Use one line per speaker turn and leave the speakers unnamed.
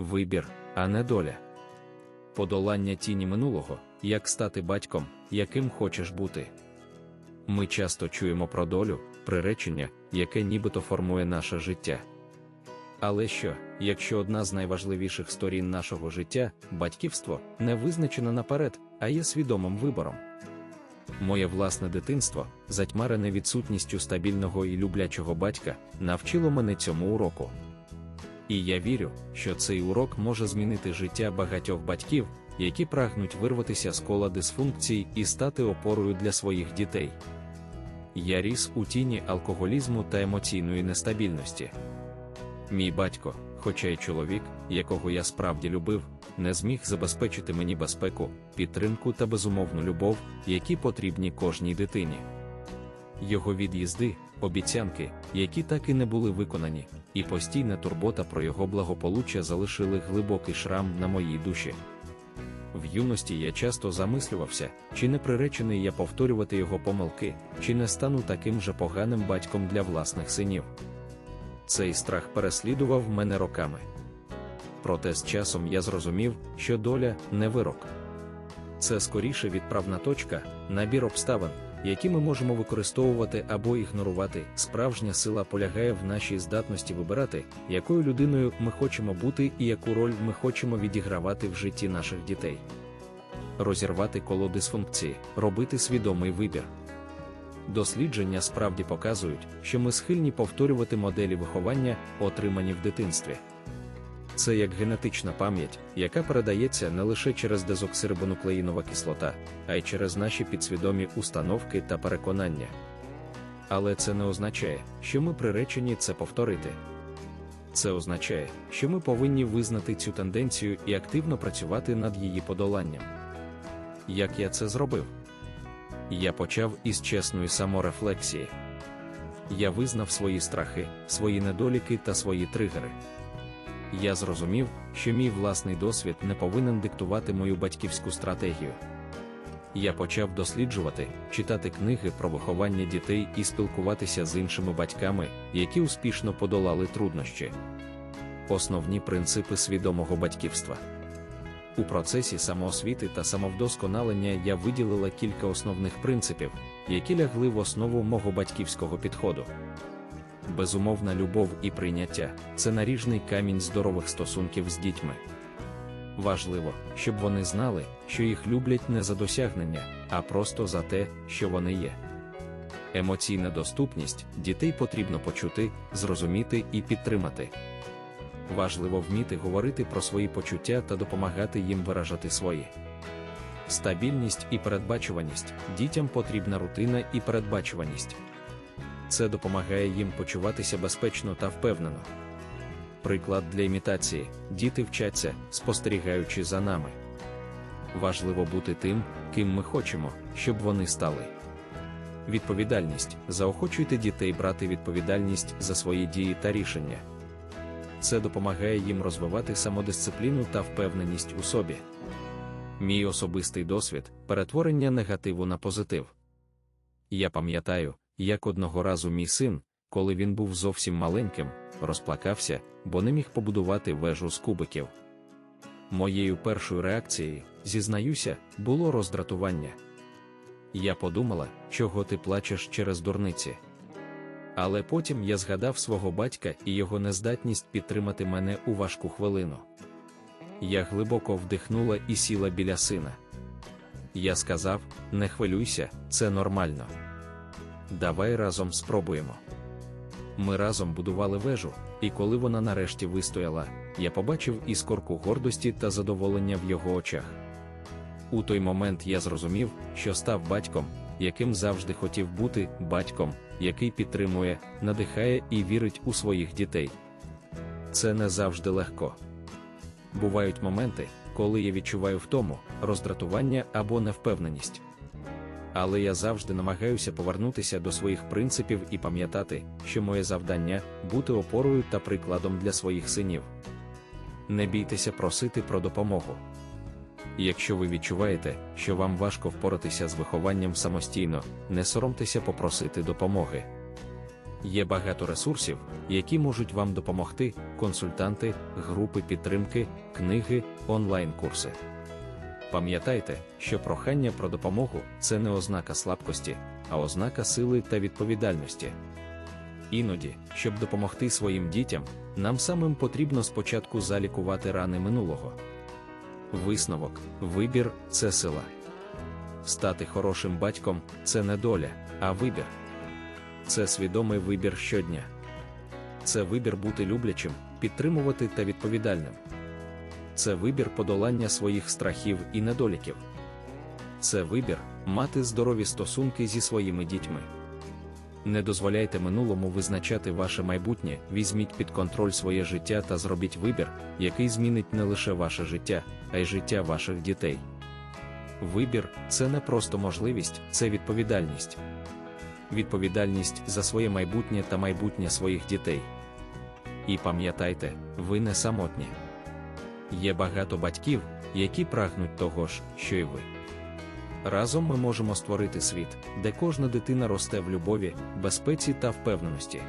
вибір, а не доля. Подолання тіні минулого, як стати батьком, яким хочеш бути. Ми часто чуємо про долю, приречення, яке нібито формує наше життя. Але що, якщо одна з найважливіших сторін нашого життя, батьківство, не визначена наперед, а є свідомим вибором? Моє власне дитинство, затьмарене відсутністю стабільного і люблячого батька, навчило мене цьому уроку. І я вірю, що цей урок може змінити життя багатьох батьків, які прагнуть вирватися з кола дисфункцій і стати опорою для своїх дітей. Я ріс у тіні алкоголізму та емоційної нестабільності. Мій батько, хоча й чоловік, якого я справді любив, не зміг забезпечити мені безпеку, підтримку та безумовну любов, які потрібні кожній дитині. Його від'їзди, обіцянки, які так і не були виконані, і постійна турбота про його благополуччя залишили глибокий шрам на моїй душі. В юності я часто замислювався, чи не приречений я повторювати його помилки, чи не стану таким же поганим батьком для власних синів. Цей страх переслідував мене роками. Проте з часом я зрозумів, що доля не вирок. Це скоріше відправна точка, набір обставин, які ми можемо використовувати або ігнорувати. Справжня сила полягає в нашій здатності вибирати, якою людиною ми хочемо бути і яку роль ми хочемо відігравати в житті наших дітей. Розірвати коло дисфункції, робити свідомий вибір. Дослідження справді показують, що ми схильні повторювати моделі виховання, отримані в дитинстві. Це як генетична пам'ять, яка передається не лише через дезоксирибонуклеїнова кислота, а й через наші підсвідомі установки та переконання. Але це не означає, що ми приречені це повторити. Це означає, що ми повинні визнати цю тенденцію і активно працювати над її подоланням. Як я це зробив? Я почав із чесної саморефлексії. Я визнав свої страхи, свої недоліки та свої тригери. Я зрозумів, що мій власний досвід не повинен диктувати мою батьківську стратегію. Я почав досліджувати, читати книги про виховання дітей і спілкуватися з іншими батьками, які успішно подолали труднощі. Основні принципи свідомого батьківства. У процесі самоосвіти та самовдосконалення я виділила кілька основних принципів, які лягли в основу мого батьківського підходу. Безумовна любов і прийняття це наріжний камінь здорових стосунків з дітьми. Важливо, щоб вони знали, що їх люблять не за досягнення, а просто за те, що вони є. Емоційна доступність дітей потрібно почути, зрозуміти і підтримати. Важливо вміти говорити про свої почуття та допомагати їм виражати свої. Стабільність і передбачуваність дітям потрібна рутина і передбачуваність. Це допомагає їм почуватися безпечно та впевнено. Приклад для імітації: діти вчаться, спостерігаючи за нами. Важливо бути тим, ким ми хочемо, щоб вони стали. Відповідальність заохочуйте дітей брати відповідальність за свої дії та рішення. Це допомагає їм розвивати самодисципліну та впевненість у собі. Мій особистий досвід перетворення негативу на позитив. Я пам'ятаю, як одного разу мій син, коли він був зовсім маленьким, розплакався, бо не міг побудувати вежу з кубиків. Моєю першою реакцією, зізнаюся, було роздратування. Я подумала, чого ти плачеш через дурниці. Але потім я згадав свого батька і його нездатність підтримати мене у важку хвилину. Я глибоко вдихнула і сіла біля сина. Я сказав: не хвилюйся, це нормально. Давай разом спробуємо. Ми разом будували вежу, і коли вона нарешті вистояла, я побачив іскорку гордості та задоволення в його очах. У той момент я зрозумів, що став батьком, яким завжди хотів бути батьком, який підтримує, надихає і вірить у своїх дітей. Це не завжди легко. Бувають моменти, коли я відчуваю втому, роздратування або невпевненість. Але я завжди намагаюся повернутися до своїх принципів і пам'ятати, що моє завдання бути опорою та прикладом для своїх синів. Не бійтеся просити про допомогу. Якщо ви відчуваєте, що вам важко впоратися з вихованням самостійно, не соромтеся попросити допомоги. Є багато ресурсів, які можуть вам допомогти: консультанти, групи підтримки, книги, онлайн-курси. Пам'ятайте, що прохання про допомогу це не ознака слабкості, а ознака сили та відповідальності. Іноді, щоб допомогти своїм дітям, нам самим потрібно спочатку залікувати рани минулого. Висновок, вибір це сила. Стати хорошим батьком це не доля, а вибір. Це свідомий вибір щодня. Це вибір бути люблячим, підтримувати та відповідальним. Це вибір подолання своїх страхів і недоліків. Це вибір мати здорові стосунки зі своїми дітьми. Не дозволяйте минулому визначати ваше майбутнє, візьміть під контроль своє життя та зробіть вибір, який змінить не лише ваше життя, а й життя ваших дітей. Вибір це не просто можливість, це відповідальність. Відповідальність за своє майбутнє та майбутнє своїх дітей. І пам'ятайте, ви не самотні. Є багато батьків, які прагнуть того ж, що й ви. Разом ми можемо створити світ, де кожна дитина росте в любові, безпеці та впевненості.